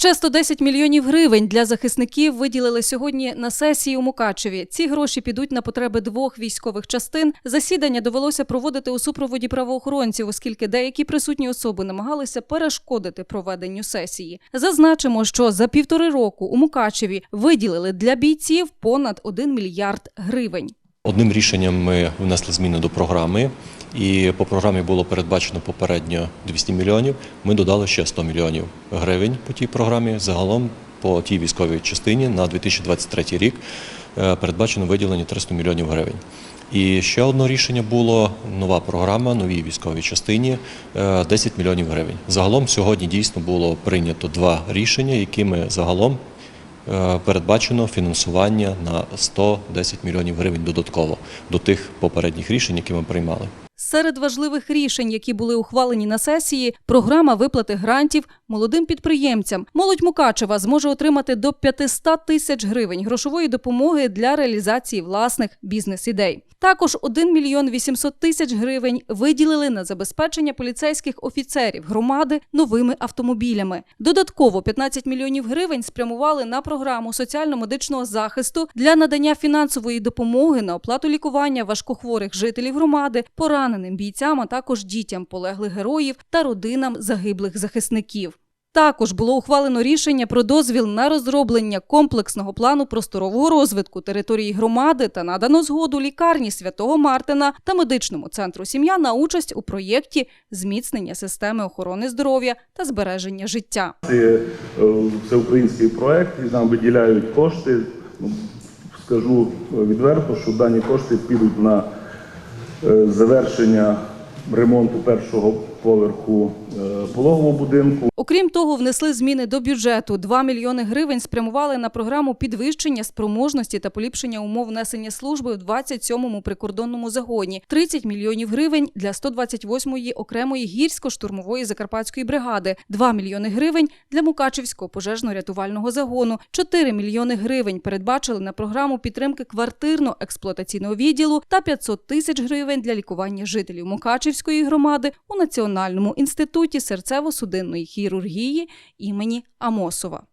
Ще 110 мільйонів гривень для захисників виділили сьогодні на сесії у Мукачеві. Ці гроші підуть на потреби двох військових частин. Засідання довелося проводити у супроводі правоохоронців, оскільки деякі присутні особи намагалися перешкодити проведенню сесії. Зазначимо, що за півтори року у Мукачеві виділили для бійців понад 1 мільярд гривень. Одним рішенням ми внесли зміни до програми, і по програмі було передбачено попередньо 200 мільйонів. Ми додали ще 100 мільйонів гривень по тій програмі. Загалом по тій військовій частині на 2023 рік е, передбачено виділення 300 мільйонів гривень. І ще одне рішення було нова програма, новій військовій частині е, 10 мільйонів гривень. Загалом сьогодні дійсно було прийнято два рішення, якими загалом Е, передбачено фінансування на 110 мільйонів гривень додатково до тих попередніх рішень, які ми приймали. Серед важливих рішень, які були ухвалені на сесії, програма виплати грантів молодим підприємцям. Молодь Мукачева зможе отримати до 500 тисяч гривень грошової допомоги для реалізації власних бізнес-ідей. Також 1 мільйон 800 тисяч гривень виділили на забезпечення поліцейських офіцерів громади новими автомобілями. Додатково 15 мільйонів гривень спрямували на програму соціально-медичного захисту для надання фінансової допомоги на оплату лікування важкохворих жителів громади, пораненим бійцям, а також дітям полеглих героїв та родинам загиблих захисників. Також було ухвалено рішення про дозвіл на розроблення комплексного плану просторового розвитку території громади та надано згоду лікарні святого Мартина та медичному центру сім'я на участь у проєкті зміцнення системи охорони здоров'я та збереження життя. Це е, всеукраїнський проект, і нам виділяють кошти. Ну, Скажу відверто, що дані кошти підуть на завершення ремонту першого поверху е, пологового будинку. Окрім того, внесли зміни до бюджету. 2 мільйони гривень спрямували на програму підвищення спроможності та поліпшення умов несення служби в 27-му прикордонному загоні. 30 мільйонів гривень для 128-ї окремої гірсько-штурмової закарпатської бригади, 2 мільйони гривень для Мукачівського пожежно-рятувального загону, 4 мільйони гривень передбачили на програму підтримки квартирно-експлуатаційного відділу та 500 тисяч гривень для лікування жителів Мукачівської громади у Національному інституті серцево-судинної хірургії імені Амосова.